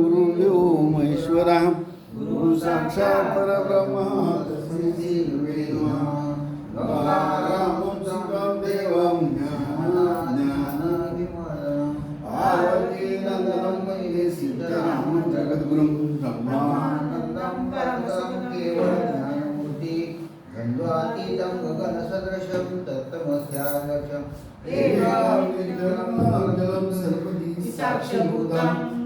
गुरु व्योमेश्वरा गुरु साक्षात परब्रह्म देवं ज्ञानाज्ञानविमलं आरोग्यनन्दनं वन्दे सीतारामं जगद्गुरुं ब्रह्मानन्दं परमसुखं केवलं ज्ञानमूर्ति. द्वन्द्वातीतं गगनसदृशं नित्यं सर्वदी साक्षीभूतं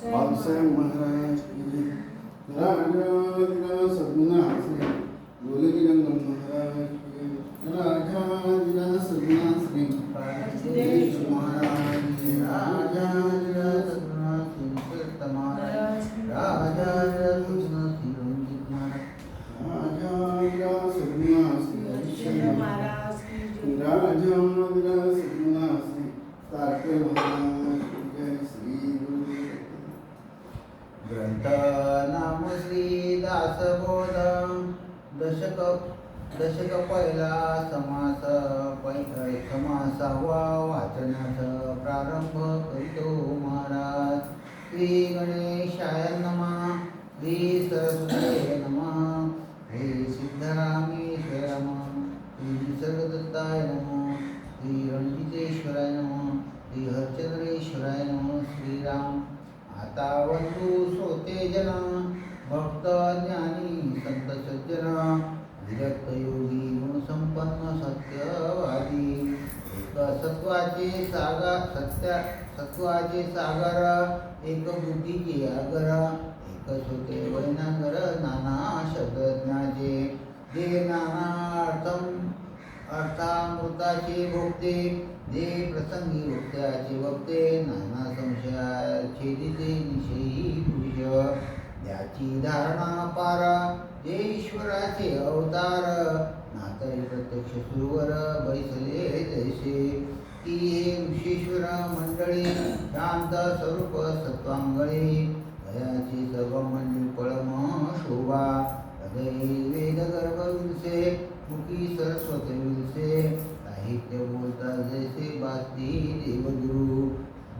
सर्वं महाराज राजा सगुना श्री गोलकीरंगम महाराज राजा सगुना श्री मासावा समासावा वाचनाचा प्रारंभ करीतो महाराज. श्री गणेशाय नमा. श्री सरस्वती नमा. हे सिद्धरामेश्वर नमः. श्री निसर्गदत्ताय नमः. श्री रणजितेश्वराय नमः. श्री हरचंद्रेश्वराय नमः. श्रीराम आता वंदू श्रोते जना भक्त ज्ञानी संत सज्जन विरक्त योगी गुणसंपन्न सत्य सत्वाचे सागर सत्या सत्वाची सागर एक बुद्धीची आगर एक सोते वैनागर नाना शब्दज्ञाचे जे नाना अर्थम अर्थामृताचे भोगते. जे प्रसंगी भोगत्याचे भक्ते नाना संशया छेदिते निशेही पुरुष. याची धारणा पारा जे ईश्वराचे अवतार नातरी प्रत्यक्ष सुरवर बैसले जैसे. ती हे ऋषीश्वर मंडळी शांत स्वरूप सत्वांगळी. दयाची सर्व म्हणजे पळम शोभा. हृदयी वेद गर्भ विलसे मुखी सरस्वती विलसे. साहित्य बोलता जैसे बाती देवगुरु.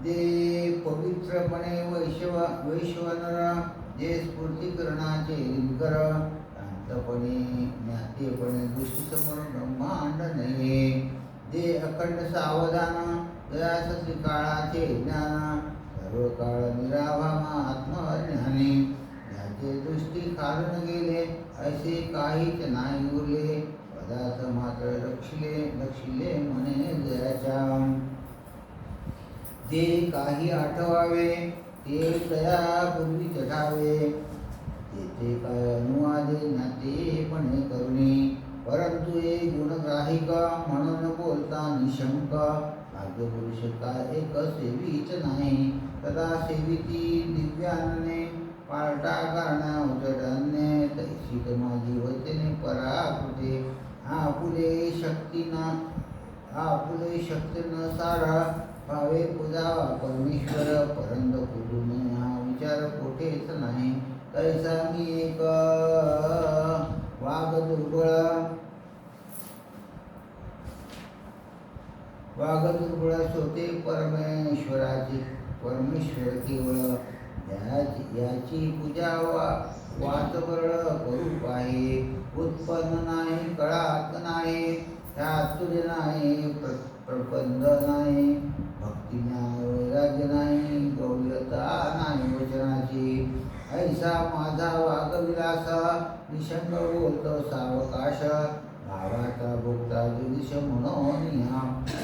दे पवित्रपणे वैश्व वैश्वनरा जे स्फूर्तीकरणाचे इनकर शांतपणे ज्ञातेपणे दृष्टीसमोर ब्रह्मांड नये जे अखंड सावधान दयासती काळाचे ज्ञान सर्व काळ निराभामा आत्मज्ञाने ज्याचे दृष्टी खालून गेले असे काहीच नाही उरले. पदार्थ मात्र लक्षले लक्षिले म्हणे जयाच्या जे काही आठवावे ते तयापूर्वी चढावे तेथे काय अनुवादे नातेपणे करुणे. परंतु हे गुणग्राहिक म्हणून बोलता निशंक. भाग्यपुरुष काय एक सेवीच नाही. तदा सेविती दिव्याने पार्टा करण्या उजडणे तैसिक माझी वचने पराकृते आपुले शक्तीना आपुले न सारा. भावे पूजावा परमेश्वर परंत कुटुंब हा विचार कोठेच नाही. तैसा मी एक वाघ दुर्बळ. वाघ दुर्बळ स्वते परमेश्वराची. परमेश्वर केवळ याची पूजा वा वाचवरळ करू पाहे. उत्पन्न नाही कळात नाही चातुर्य नाही प्रबंध नाही. भक्ती नाही वैराग्य नाही गौरता नाही वचनाची. ऐसा माझा वागविलास निशंग बोलतो सावकाश. भावाचा भोगता जगदीश म्हणून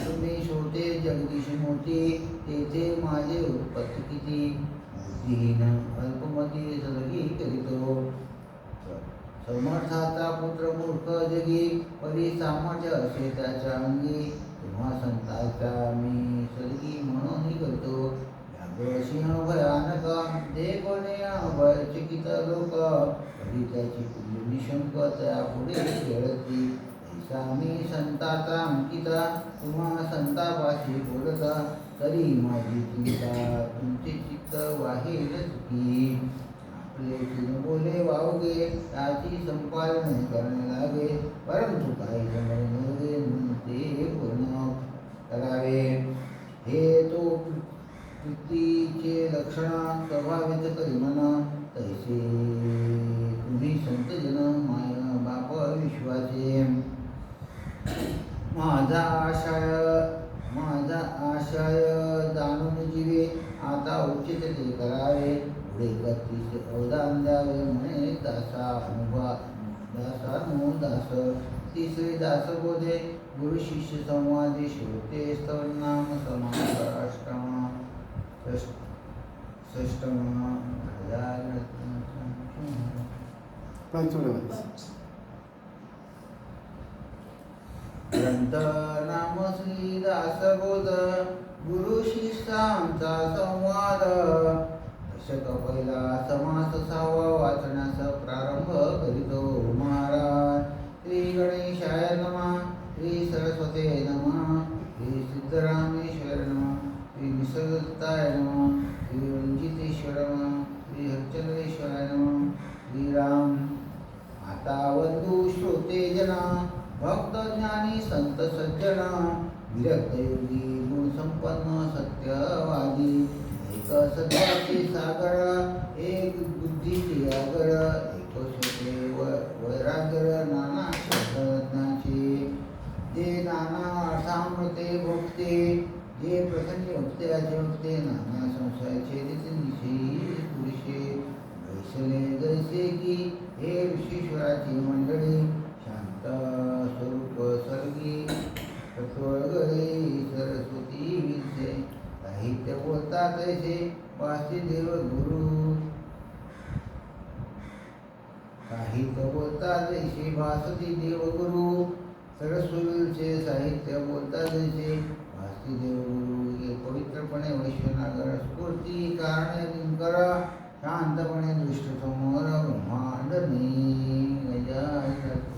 तुम्ही श्रोते जगदीश मोठी तेथे माझे उत्पत्ती किती? बुद्धिहीन अल्पमती सलगी करीतो. समर्थाचा पुत्र मूर्ख जगी परी सामर्थ्य असे त्याच्या अंगी. तेव्हा मी सलगी म्हणून करतो. सिंह भयानक ते कोणे भयचकित लोक कधी त्याची कुंडली शंक त्या पुढे खेळती. ऐसा मी संताचा अंकिता तुम्हा संतापाशी बोलता. तरी माझी चिंता तुमचे चित्त वाहेल की आपले तीन बोले वावगे त्याची संपादन करणे लागे. परंतु काही जमले ते पूर्ण करावे. हे तो प्रीतीचे लक्षण प्रभावित करी म्हणा तैसे तुम्ही संतजन माय बाप विश्वाचे. माझा आशय माझा आशय जाणून जीवे. आता उचित ते करावे. पुढे गतीचे अवदान द्यावे म्हणे दासा अनुभा दासानु दास तिसरे दास बोधे. गुरु शिष्य संवादे श्रोते स्तवनाम समास अष्टमा षष्टमा ग्रंथ नाम श्री दासबोध गुरु शिष्यांचा संवाद। दशक पहिला समास सहावा वाचण्यास प्रारंभ करीतो महाराज श्री सरस्वते श्री सिद्धरामेश्वर नमा श्री निसर्गताय नमा। श्री रंजितेश्वर नमा श्री हरचंद्रेश्वराय नमा श्रीराम आता वंदू श्रोते जना भक्त ज्ञानी संत सज्जना विरक्त योगी गुण संपन्न सत्यवादी एक सत्याचे सागर एक बुद्धीचे आगर एक सोते वैरागर नाना शब्दज्ञाचे जे नाना अर्थामृते भोगते जे प्रसन्न भक्ते अजभक्ते नाना नाना संशयाचे निषेधी पुरुषे. वैसले जैसे की हे विश्वेश्वराची मंडळी शांत स्वरूप सर्गी तत्वगळे सरस्वती विद्ये साहित्य बोलतात ऐसे वासुदेव गुरु. साहित्य बोलतात जैसे वासुदेव देव गुरु. सरस्वतीचे साहित्य बोलतात जैसे वासुदेव हे पवित्रपणे वैश्वनागर स्फूर्ती कारणे दिनकर शांतपणे दृष्ट समोर ब्रह्मांड गजानन